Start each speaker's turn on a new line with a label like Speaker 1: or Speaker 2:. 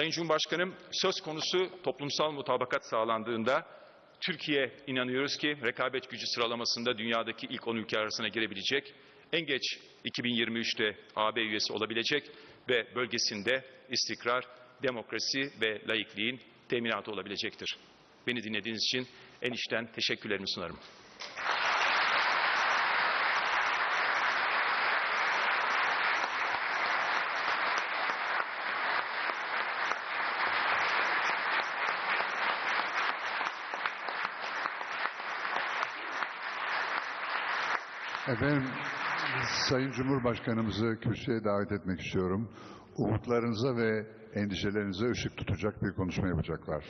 Speaker 1: Sayın Cumhurbaşkanım söz konusu toplumsal mutabakat sağlandığında Türkiye inanıyoruz ki rekabet gücü sıralamasında dünyadaki ilk 10 ülke arasına girebilecek, en geç 2023'te AB üyesi olabilecek ve bölgesinde istikrar, demokrasi ve laikliğin teminatı olabilecektir. Beni dinlediğiniz için en içten teşekkürlerimi sunarım.
Speaker 2: Efendim, Sayın Cumhurbaşkanımızı kürsüye davet etmek istiyorum. Umutlarınıza ve endişelerinize ışık tutacak bir konuşma yapacaklar.